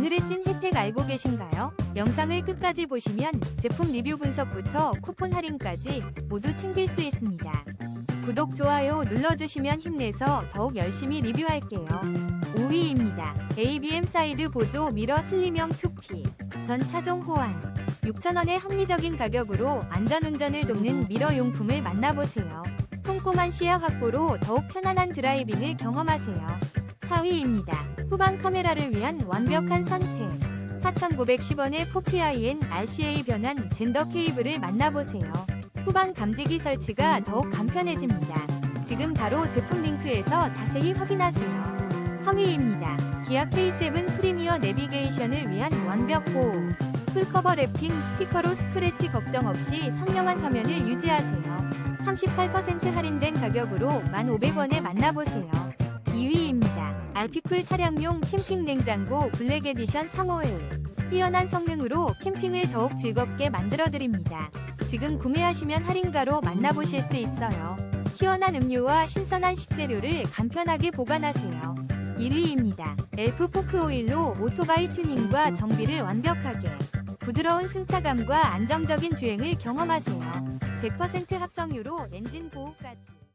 오늘의 찐 혜택 알고 계신가요? 영상을 끝까지 보시면 제품 리뷰 분석부터 쿠폰 할인까지 모두 챙길 수 있습니다. 구독, 좋아요 눌러주시면 힘내서 더욱 열심히 리뷰할게요. 5위입니다. ABM 사이드 보조 미러 슬림형 2P 전 차종 호환 6,000원의 합리적인 가격으로 안전운전을 돕는 미러 용품을 만나보세요. 꼼꼼한 시야 확보로 더욱 편안한 드라이빙을 경험하세요. 4위입니다. 후방 카메라를 위한 완벽한 선택. 4,910원의 포피아이엔 RCA 변환 젠더 케이블을 만나보세요. 후방 감지기 설치가 더욱 간편해집니다. 지금 바로 제품 링크에서 자세히 확인하세요. 3위입니다. 기아 K7 프리미어 내비게이션을 위한 완벽 보호. 풀커버 랩핑 스티커로 스크래치 걱정 없이 선명한 화면을 유지하세요. 38% 할인된 가격으로 1,500원에 만나보세요. 2위입니다. 알피쿨 차량용 캠핑 냉장고 블랙 에디션 3호일. 뛰어난 성능으로 캠핑을 더욱 즐겁게 만들어드립니다. 지금 구매하시면 할인가로 만나보실 수 있어요. 시원한 음료와 신선한 식재료를 간편하게 보관하세요. 1위입니다. 엘프 포크 오일로 오토바이 튜닝과 정비를 완벽하게. 부드러운 승차감과 안정적인 주행을 경험하세요. 100% 합성유로 엔진 보호까지.